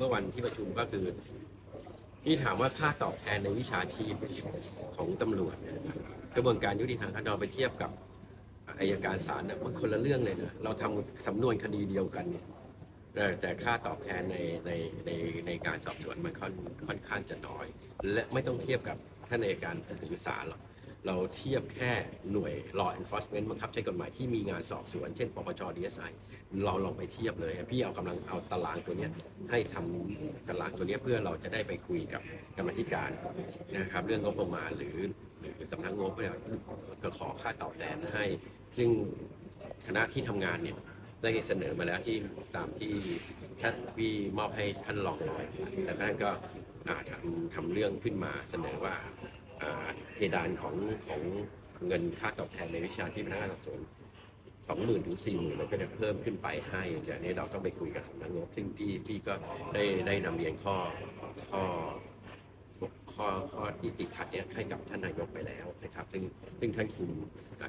เมื่อวันที่ประชุมก็คือที่ถามว่าค่าตอบแทนในวิชาชีพของตำรวจนะครับกระบวนการยุติธรรมขั้นตอนไปเทียบกับอายการศาลเนี่ยมันคนละเรื่องเลยนะเราทำสำนวนคดีเดียวกันเนี่ยแต่ค่าตอบแทนในในในในการสอบสวนมันค่อนค่อนข้างจะน้อย และไม่ต้องเทียบกับท่านอัยการหรือศาลหรอก เราเทียบแค่หน่วย law enforcement บังคับใช้กฎหมายที่มีงานสอบสวน เช่น ปปช DSI เราลองไปเทียบเลย พี่เอากำลังเอาตารางตัวนี้ให้ทำตารางตัวนี้เพื่อเราจะได้ไปคุยกับกรรมธิการนะครับเรื่องงบประมาณหรือหรือสำนักงบเนี่ยก็ขอค่าตอบแทนให้ ซึ่งคณะที่ทำงานเนี่ยได้เสนอมาแล้วที่ตามที่ท่านพี่มอบให้ท่านรองหน่อยแล้วท่านก็ทำทำเรื่องขึ้นมาเสนอว่า เพดานของของเงินค่าตอบแทนในวิชาที่พนักงานสอบสวนสองหมื่นถึงสี่หมื่นเราก็จะเพิ่มขึ้นไปให้จากนี้เราต้องไปคุยกับสำนักงบซึ่งพี่พี่ก็ได้ได้นำเรียนข้อข้อ ข้อข้อที่ติดขัดเนี้ยให้กับท่านนายกไปแล้วนะครับ ซึ่งซึ่งท่านคุม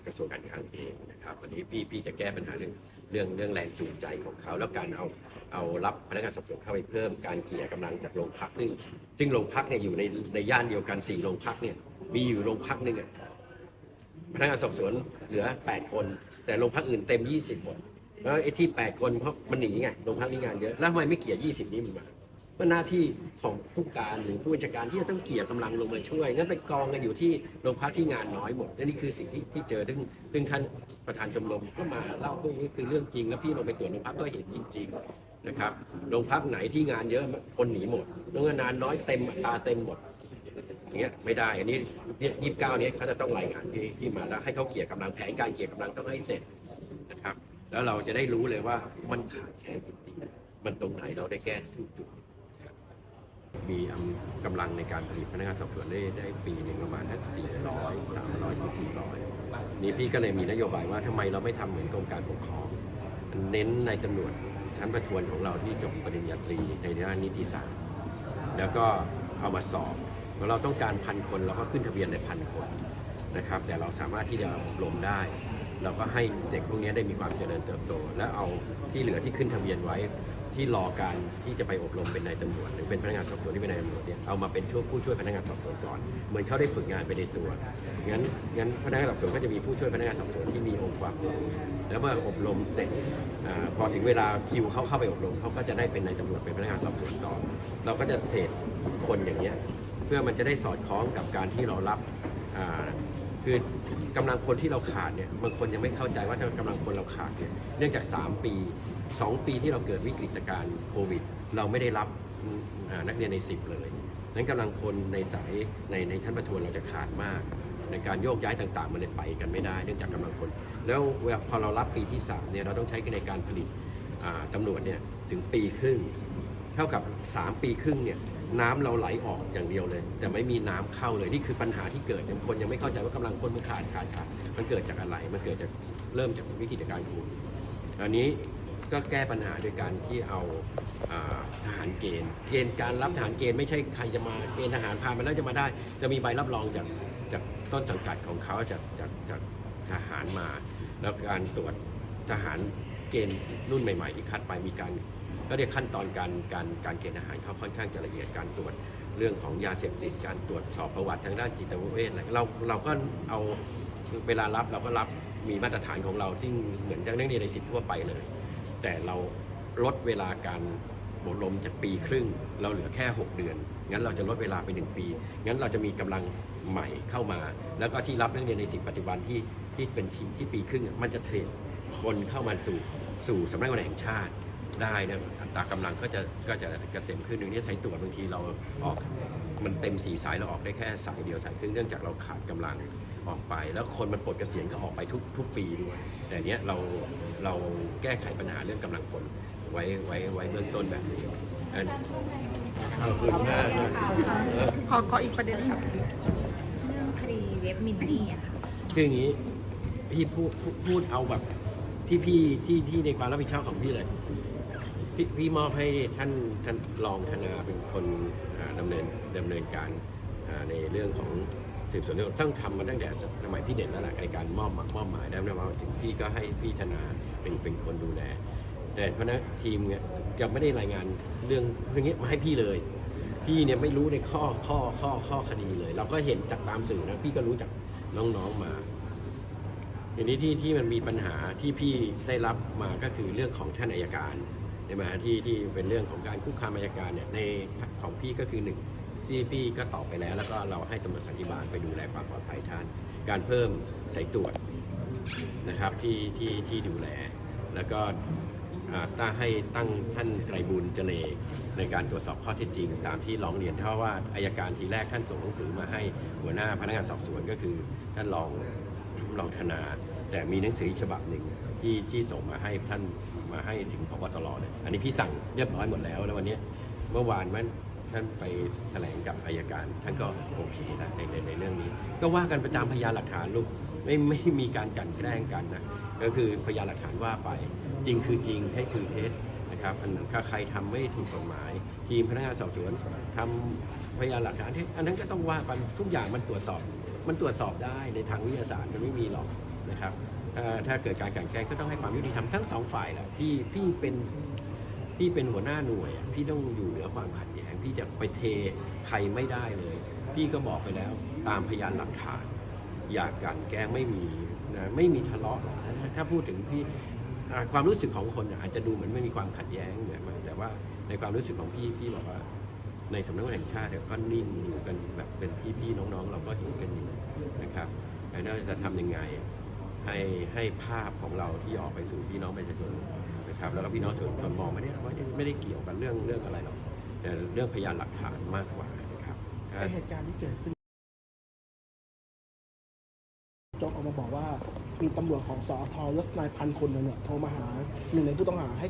กระทรวงการคลังเองนะครับวันนี้พี่พี่จะแก้ปัญหาเรื่องเรื่องเรื่องแรงจูงใจของเขา แล้วการเอาเอารับพนักงานสอบสวนเข้าไปเพิ่มการเกลี่ยกำลังจากโรงพักซึ่งซึ่งโรงพักเนี่ยอยู่ในในย่านเดียวกันสี่โรงพักเนี่ยมีอยู่โรงพักหนึ่งอะพนักงานสอบสวนเหลือ 8 คน แต่โรงพักอื่นเต็ม 20หมดแล้วไอ้ที่ 8 คนเพราะมันหนีไงโรงพักนี้งานเยอะแล้วทำไมไม่เกลี่ย20 นี้มันมา ก็หน้าที่ของผู้การหรือผู้บัญชาการที่จะต้องเกลี่ยกำลังลงมาช่วยงั้นไปกองกันอยู่ที่โรงพักที่งานน้อยหมดและนี่คือสิ่งที่ที่เจอซึ่งซึ่งท่านประธานชมรมก็มาเล่าเรื่องนี้คือเรื่องจริง แล้วพี่ลงไปตรวจโรงพักก็เห็นจริงๆนะครับโรงพักไหนที่งานเยอะคนหนีหมดโรงงานน้อยเต็มตาเต็มหมดอย่างเงี้ยไม่ได้ อันนี้ยี่สิบเก้านี้เขาจะต้องรายงานที่ที่มาแล้วให้เขาเกลี่ยกำลังแผนการเกลี่ยกำลังต้องให้เสร็จนะครับ แล้วเราจะได้รู้เลยว่ามันขาดแคลนจริงๆมันตรงไหนเราได้แก้ทุกจุด มีกำลังในการผลิตพนักงานสอบสวนได้ได้ปีหนึ่งประมาณทั้ง400 300ถึง400 นี่พี่ก็เลยมีนโยบายว่าทำไมเราไม่ทำเหมือนกรมการปกครอง เน้นในตำรวจชั้นประทวนของเราที่จบปริญญาตรีในด้านนิติศาสตร์แล้วก็เอามาสอบเมื่อเราต้องการพันคนเราก็ขึ้นทะเบียนในพันคนนะครับ แต่เราสามารถที่จะอบรมได้ เราก็ให้เด็กพวกนี้ได้มีความเจริญเติบโต และเอาที่เหลือที่ขึ้นทะเบียนไว้ ที่รอการที่จะไปอบรมเป็นนายตำรวจหรือเป็นพนักงานสอบสวนที่เป็นนายตำรวจเนี่ยเอามาเป็นช่วยผู้ช่วยพนักงานสอบสวนก่อนเหมือนเขาได้ฝึกงานไปในตัวงั้นงั้นพนักงานสอบสวนก็จะมีผู้ช่วยพนักงานสอบสวนที่มีองค์ความรู้แล้วเมื่ออบรมเสร็จอพอถึงเวลาคิวเขาเข้าไปอบรมเขาก็จะได้เป็นนายตำรวจเป็นพนักงานสอบสวนต่อ เราก็จะเทรดคนอย่างเงี้ยเพื่อมันจะได้สอดคล้องกับการที่เรารับคือกำลังคนที่เราขาดเนี่ยบางคนยังไม่เข้าใจว่ากำลังคนเราขาดเนี่ยเนื่องจาก 3 ปี 2 ปีที่เราเกิดวิกฤตการณ์โควิด เราไม่ได้รับนักเรียนใน 10 เลย นั้นกำลังคนในสายในในชั้นประทวนเราจะขาดมาก ในการโยกย้ายต่างๆ มันเลยไปกันไม่ได้ เนื่องจากกำลังคน แล้วพอเรารับปีที่ 3 เนี่ยเราต้องใช้ในการผลิตอ่าตำรวจเนี่ยถึงปีครึ่ง เท่ากับ 3 ปีครึ่งเนี่ยน้ำเราไหลออกอย่างเดียวเลย แต่ไม่มีน้ำเข้าเลยนี่คือปัญหาที่เกิดเนี่ยคนยังไม่เข้าใจว่ากำลังคนมันขาดขาดขาดมันเกิดจากอะไรมันเกิดจากเริ่มจากวิกฤตการณ์โควิดอันนี้ ก็แก้ปัญหาโดยการที่เอาทหารเกณฑ์เกณฑ์การรับทหารเกณฑ์ไม่ใช่ใครจะมาเกณฑ์ทหารพามาแล้วจะมาได้ จะมีใบรับรองจากจากต้นสังกัดของเขาจากจากจากทหารมา แล้วการตรวจทหารเกณฑ์รุ่นใหม่ ๆ ที่คัดไปมีการก็เรียกขั้นตอนการการการเกณฑ์อาหารเขาค่อนข้างจะละเอียดการตรวจเรื่องของยาเสพติดการตรวจสอบประวัติทางด้านจิตเวชอะไรเราเราก็เอาเวลารับเราก็รับมีมาตรฐานของเราที่เหมือนนักเรียนในสิทธิ์ทั่วไปเลย แต่เราลดเวลาการอบรมจากปีครึ่ง เราเหลือแค่ 6 เดือน งั้นเราจะลดเวลาไป 1 ปี งั้นเราจะมีกำลังใหม่เข้ามา แล้วก็ที่รับนักเรียนในสิปัจจุบันที่ที่เป็นทีมที่ปีครึ่ง มันจะเทรนคนเข้ามาสู่สู่สำนักงานแห่งชาติได้นะอัตรากำลังก็จะก็จะก็เต็มขึ้นอย่งนี้สายตรวจบางทีเราออกมันเต็มสีสายเราออกได้แค่สายเดียวสายครึ่งเนื่องจากเราขาดกำลัง ออกไป แล้วคนมันปลดเกษียณก็ออกไปทุกทุกปีด้วย แต่เนี้ยเราเราแก้ไขปัญหาเรื่องกำลังคนไว้ไว้ไว้เบื้องต้นแบบนี้อันขอบคุณมากนะเออขอขออีกประเด็นครับ เรื่องคดีเว็บมินนี่อะค่ะคืออย่างนี้พี่พูดพูดพูดเอาแบบที่พี่ที่ที่ในความรับผิดชอบของพี่เลยพี่พี่มอบให้ท่านท่านรองธนาเป็นคนอ่าดำเนินดำเนินการอ่าในเรื่องของ สืบสวนต้องทำมาตั้งแต่สมัยพี่เด่นแล้วแหละในการมอบมอบหมายได้ไหมว่าถึงพี่ก็ให้พี่ธนาเป็นเป็นคนดูแลแต่เพราะฉะนั้นทีมเนี่ยยังไม่ได้รายงานเรื่องเรื่องนี้มาให้พี่เลย พี่เนี่ยไม่รู้ในข้อข้อข้อข้อคดีเลย เราก็เห็นจากตามสื่อนะพี่ก็รู้จากน้องๆมาทีนี้ที่ที่มันมีปัญหาที่พี่ได้รับมาก็คือเรื่องของท่านอายการใช่ไหมที่ที่เป็นเรื่องของการคุกคามอายการเนี่ยในของพี่ก็คือหนึ่ง ที่พี่ก็ตอบไปแล้ว แล้วก็เราให้ตำรวจสันติบาลไปดูแลความปลอดภัยท่าน การเพิ่มสายตรวจนะครับที่ที่ที่ดูแล แล้วก็ตั้งให้ตั้งท่านไกรบุญเจเลในการตรวจสอบข้อเท็จจริง ตามที่ร้องเรียนเพราะว่าอายการทีแรกท่านส่งหนังสือมาให้หัวหน้าพนักงานสอบสวนก็คือท่านรองรองธนา แต่มีหนังสือฉบับหนึ่งที่ที่ส่งมาให้ท่านมาให้ถึงพบตรเนี่ยอันนี้พี่สั่งเรียบร้อยหมดแล้วแล้ววันนี้เมื่อวานมัน ท่านไปแถลงกับอายการ ท่านก็โอเคนะในในในเรื่องนี้ ก็ว่ากันไปตามพยานหลักฐานลูกไม่ไม่มีการกันแกล้งกันนะก็คือพยานหลักฐานว่าไป จริงคือจริงเท็จคือเท็จนะครับอันถ้าใครทำไม่ถูกกฎหมาย ทีมพนักงานสอบสวนทำพยานหลักฐานเท็จอันนั้นก็ต้องว่ากันทุกอย่างมันตรวจสอบ มันตรวจสอบได้ในทางวิทยาศาสตร์มันไม่มีหรอกนะครับถ้าถ้าเกิดการกันแกล้งก็ต้องให้ความยุติธรรมทั้งสองฝ่ายแหละพี่พี่เป็นพี่เป็นหัวหน้าหน่วยพี่ต้องอยู่เหนือความขัดแย้ง พี่จะไปเทใครไม่ได้เลย พี่ก็บอกไปแล้วตามพยานหลักฐาน อยากกันแกล้งไม่มีนะไม่มีทะเลาะหรอกนะถ้าพูดถึงพี่ความรู้สึกของคนอาจจะดูเหมือนไม่มีความขัดแย้งเหมือนมันแต่ว่าในความรู้สึกของพี่พี่บอกว่า ในสำนักงานแห่งชาติเนี่ยก็นิ่งอยู่กันแบบเป็นพี่ๆน้องๆ เราก็เห็นกันอยู่นะครับแล้วจะทำยังไงให้ให้ภาพของเราที่ออกไปสู่พี่น้องประชาชนนะครับ แล้วก็พี่น้องประชาชนมองไม่ได้ว่าไม่ได้เกี่ยวกับเรื่องเรื่องอะไรหรอก เรื่องพยานหลักฐานมากกว่านะครับไอเหตุการณ์ที่เกิดขึ้นโจกออกมาบอกว่ามีตำรวจของสอทยศนายพันคนหนึงเนี่ยโทรมาหาหนึ่งในผู้ต้องหาให้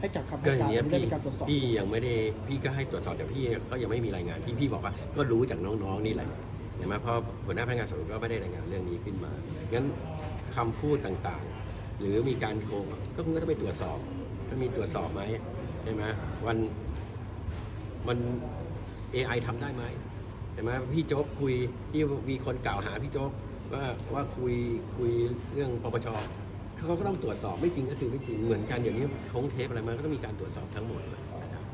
ให้จับคำให้ก็อย่าการงเงี้ยไม่ได้พี่มีการตรวจสอบพี่ยังไม่ได้พี่ก็ให้ตรวจสอบแต่พี่ก็ยังไม่มีรายงานพี่พี่บอกว่าก็รู้จากน้องๆนี่แหละเห็นไหมเพราะหัวหน้าพนักงานสอบสวนก็ไม่ได้รายงานเรื่องนี้ขึ้นมางั้นคำพูดต่างๆ หรือมีการโกงก็คงก็ต้องไปตรวจสอบถ้ามีตรวจสอบไหมใช่ไหมวัน มัน AI ทำได้ไหมใช่ไหมพี่โจ๊กคุยที่มีคนกล่าวหาพี่โจ๊กว่าว่าคุยคุยเรื่องปปชเขาก็ต้องตรวจสอบไม่จริงก็คือไม่จริงเหมือนกันอย่างนี้ท้องเทปอะไรมาก็ต้องมีการตรวจสอบทั้งหมดเลยนะครับ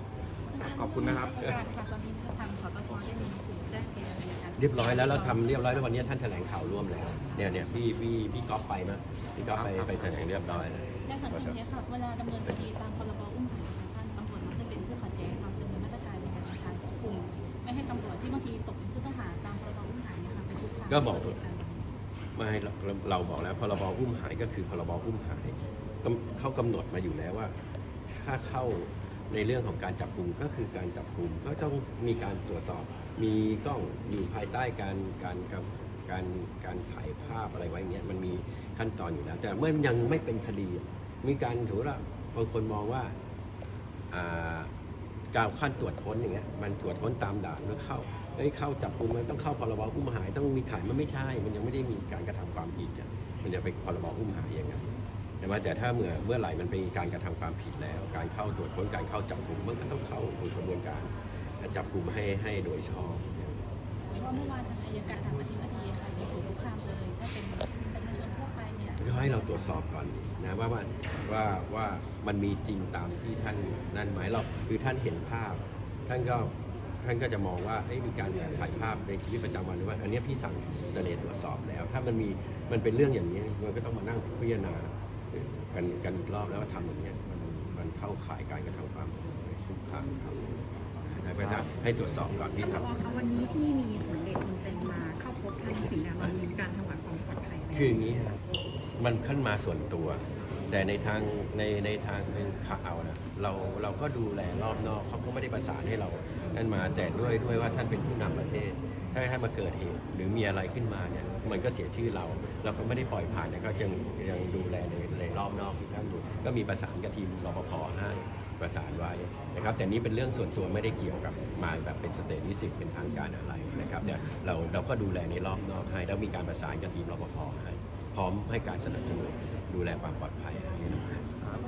ขอบคุณนะครับการค่ะตอนนี้ทางสตชได้มีหนังสือแจ้งไปยังอัยการเรียบร้อยแล้วเราทำเรียบร้อยแล้ววันนี้ท่านแถลงข่าวร่วมแล้วเนี่ยเนี่ยพี่พี่พี่ก๊อฟไปมั้ยพี่ก๊อฟไปไปแถลงเรียบร้อยแล้วในขณะนี้ค่ะเวลาดำเนินคดีตามพรบ ก็บอกไม่เราเราบอกแล้วพรบอุ้มหายก็คือพรบอุ้มหายเขากำหนดมาอยู่แล้วว่า ถ้าเข้าในเรื่องของการจับกลุ่มก็คือการจับกลุ่มก็ต้องมีการตรวจสอบ มีกล้องอยู่ภายใต้การการการการการถ่ายภาพอะไรไว้เงี้ยมันมีขั้นตอนอยู่แล้ว แต่เมื่อยังไม่เป็นคดีมีการถือว่าบางคนมองว่าอ่าการขั้นตรวจค้นอย่างเงี้ยมันตรวจค้นตามด่านแล้วเข้า เอ้ยเข้าจับกลุ่มมันต้องเข้าพรบอุ้มหายต้องมีถ่ายมันไม่ใช่ มันยังไม่ได้มีการกระทำความผิดอะมันจะไปพรบอุ้มหายอย่างเงี้ยใช่ไหมแต่ถ้าเมื่อเมื่อไหร่มันเป็นการกระทำความผิดแล้ว การเข้าตรวจค้นการเข้าจับกลุ่มมันก็ต้องเข้าสู่กระบวนการจับกลุ่มให้ให้โดยชอบหรือว่าเมื่อวานทางอายการทางอธิบดีค่ะยังถูกคุกคามเลยถ้าเป็นประชาชนทั่วไปเนี่ยก็ให้เราตรวจสอบก่อนนะว่าว่าว่าว่ามันมีจริงตามที่ท่านนั่นไหมเราคือท่านเห็นภาพ ท่านก็ ท่านก็จะมองว่าเอ้ยมีการแอบถ่ายภาพในชีวิตประจำวันหรือว่า อันเนี้ยพี่สั่งเจเลตรวจสอบแล้ว ถ้ามันมีมันเป็นเรื่องอย่างนี้มันก็ต้องมานั่งพิจารณากันกันอีกรอบแล้วว่าทำอย่างเนี้ยมันมันเข้าข่ายการกระทำความผิดคุกคามครับนะก็จะให้ตรวจสอบก่อนที่ทำท่านผอคะวันนี้ที่มีสมเด็จคุณเซนมาเข้าพบท่านสิงห์ดามันมีการถวายความปลอดภัยไหมคืออย่างนี้ฮะมันขึ้นมาส่วนตัว แต่ในทางในในทางเป็นข่าวนะเราเราก็ดูแลรอบนอกเขาก็ไม่ได้ประสานให้เรา ท่านมาแต่ด้วยด้วยว่าท่านเป็นผู้นำประเทศ ถ้าถ้ามาเกิดเหตุหรือมีอะไรขึ้นมาเนี่ยมันก็เสียชื่อเรา เราก็ไม่ได้ปล่อยผ่านนะก็ยังยังดูแลในในรอบนอกที่ท่านอยู่ก็มีประสานกับทีมรปภให้ประสานไว้นะครับแต่นี้เป็นเรื่องส่วนตัวไม่ได้เกี่ยวกับมาแบบเป็นสเตทวิสิตเป็นทางการอะไรนะครับแต่เราเราก็ดูแลในรอบนอกให้แล้วมีการประสานกับทีมรปภให้พร้อมให้การสนับสนุนดูแลความปลอดภัยนะครับ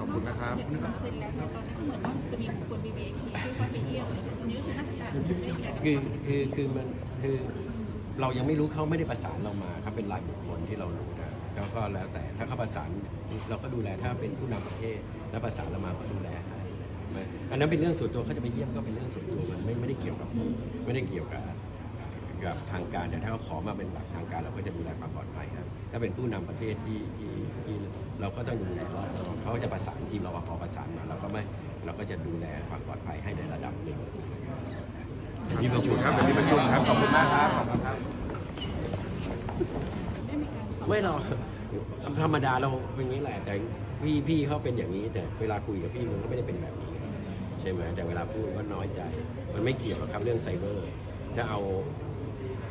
ขอบคุณนะครับเดี๋ยวมีความเซ็นแล้วเนี่ยตอนนี้เหมือนว่าจะมีบุคคล VIP ที่เข้าไปเยี่ยมเลยตรงนี้ก็คือราชการได้มีการคือคือคือมันคือเรายังไม่รู้เขาไม่ได้ประสานเรามาครับเป็นรายบุคคลที่เรารู้นะแต่ก็ก็แล้วแต่ถ้าเขาประสานเราก็ดูแลถ้าเป็นผู้นำประเทศแล้วประสานเรามาก็ดูแลให้ไม่อันนั้นเป็นเรื่องส่วนตัวเขาจะไปเยี่ยมก็เป็นเรื่องส่วนตัวมันไม่ไม่ได้เกี่ยวกับไม่ได้เกี่ยวกับ กับทางการแต่ถ้าเขาขอมาเป็นแบบทางการเราก็จะดูแลความปลอดภัยครับถ้าเป็นผู้นำประเทศที่ที่ที่เราก็ต้องดูแลว่าเขาจะประสานทีมเราพอประสานมาเราก็ไม่เราก็จะดูแลความปลอดภัยให้ในระดับหนึ่งมีประชุมครับเดี๋ยวมีประชุมครับขอบคุณมากครับขอบคุณครับได้มีการสอบไม่หรอกธรรมดาเราเป็นอย่างนี้แหละแต่พี่พี่เขาเป็นอย่างนี้ แต่เวลาคุยกับพี่มันก็ไม่ได้เป็นแบบนี้ใช่ไหมแต่เวลาพูดก็น้อยใจ มันไม่เกี่ยวหรอกครับเรื่องไซเบอร์ถ้าเอา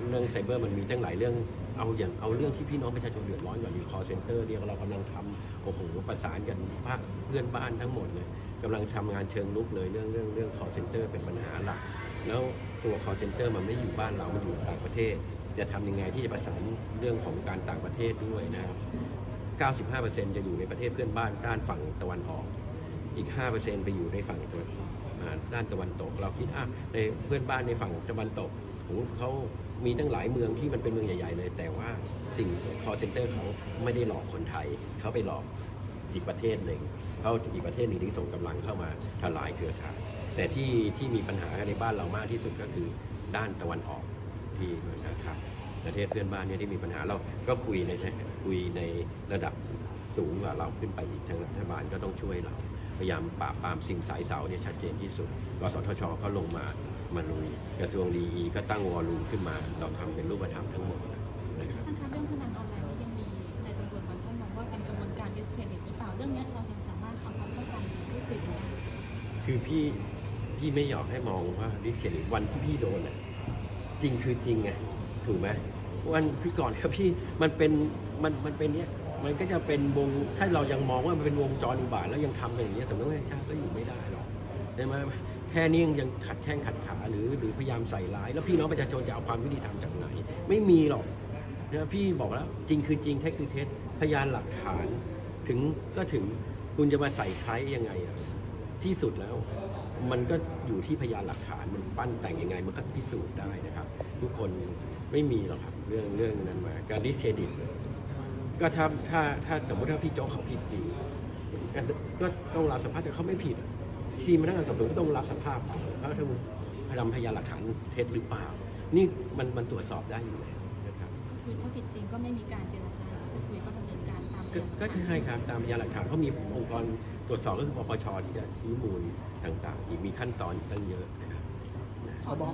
เรื่องไซเบอร์มันมีตั้งหลายเรื่องเอาอย่างเอาเรื่องที่พี่น้องประชาชนเดือดร้อนก่อนดีคอเซ็นเตอร์เนี่ยเรากำลังทำโอ้โหประสานกันภาคเพื่อนบ้านทั้งหมดเลยกำลังทำงานเชิงลุกเลยเรื่องเรื่องเรื่องคอเซ็นเตอร์เป็นปัญหาหลักแล้วตัว call center มันไม่อยู่บ้านเรา มันอยู่ต่างประเทศ จะทำยังไงที่จะประสานเรื่องของการต่างประเทศด้วยนะครับ 95%จะอยู่ในประเทศเพื่อนบ้านด้านฝั่งตะวันออก อีก 5%ไปอยู่ในฝั่งตะวันอ่าด้านตะวันตก เราคิดอะในเพื่อนบ้านในฝั่งตะวันตกโหเขา มีตั้งหลายเมืองที่มันเป็นเมืองใหญ่ ๆ เลย แต่ว่าสิ่ง call center เขาไม่ได้หลอกคนไทย เขาไปหลอกอีกประเทศหนึ่งเขาอีกประเทศหนึ่งที่ส่งกำลังเข้ามาทลายเครือข่ายแต่ที่ที่มีปัญหาในบ้านเรามากที่สุดก็คือด้านตะวันออกที่นะครับประเทศเพื่อนบ้านเนี่ยที่มีปัญหาเราก็คุยในคุยในระดับสูงกว่าเราขึ้นไปอีกทางรัฐบาลก็ต้องช่วยเรา พยายามปราบปรามสิ่งสายเสาเนี่ยชัดเจนที่สุดกสทชก็ลงมา มาลุยกระทรวงดีอีก็ตั้งวอลลุ่มขึ้นมา เราทำเป็นรูปธรรมทั้งหมดนะครับท่านคะเรื่องพนันออนไลน์นี้ยังมีในตำรวจบางท่านมองว่าเป็นกระบวนการ discredit หรือเปล่าเรื่องเนี้ยเรายังสามารถทำความเข้าใจหรือพูดคุยกันได้คือพี่พี่ไม่อยากให้มองว่าดิสเครดิตวันที่พี่โดนน่ะจริงคือจริงไงถูกไหมวันพี่ก่อนครับพี่มันเป็นมันมันเป็นเนี้ยมันก็จะเป็นวงถ้าเรายังมองว่ามันเป็นวงจรอุบาทแล้วยังทำกันอย่างเงี้ยสำนักงานชาติก็อยู่ไม่ได้หรอกใช่ไหม แค่นี้ยังขัดแข้งขัดขาหรือหรือพยายามใส่ร้าย แล้วพี่น้องประชาชนจะเอาความยุติธรรมจากไหน ไม่มีหรอกนะพี่บอกแล้วจริงคือจริงเท็จคือเท็จพยานหลักฐาน ถึงก็ถึงคุณจะมาใส่ใครยังไงที่สุดแล้ว มันก็อยู่ที่พยานหลักฐานมันปั้นแต่งยังไง มันก็พิสูจน์ได้นะครับ ทุกคนไม่มีหรอกครับเรื่องเรื่องนั้นมา การดิสเครดิตก็ถ้าถ้าถ้าสมมติถ้าพี่โจ๊กเขาผิดจริงก็ต้องรับสภาพแต่เขาไม่ผิด ทีมพนักงานสอบสวนก็ต้องรับสภาพเพราะถ้าพยานพยานหลักฐานเท็จหรือเปล่า นี่มันมันตรวจสอบได้อยู่แล้วนะครับคือถ้าผิดจริงก็ไม่มีการเจรจาพูดคุยก็ดำเนินการตามก็ก็ใช่ครับตามพยานหลักฐานเพราะมีองค์กรตรวจสอบก็คือปปชที่จะชี้มูลต่างๆ อีกมีขั้นตอนอีกตั้งเยอะนะครับ เขาบอก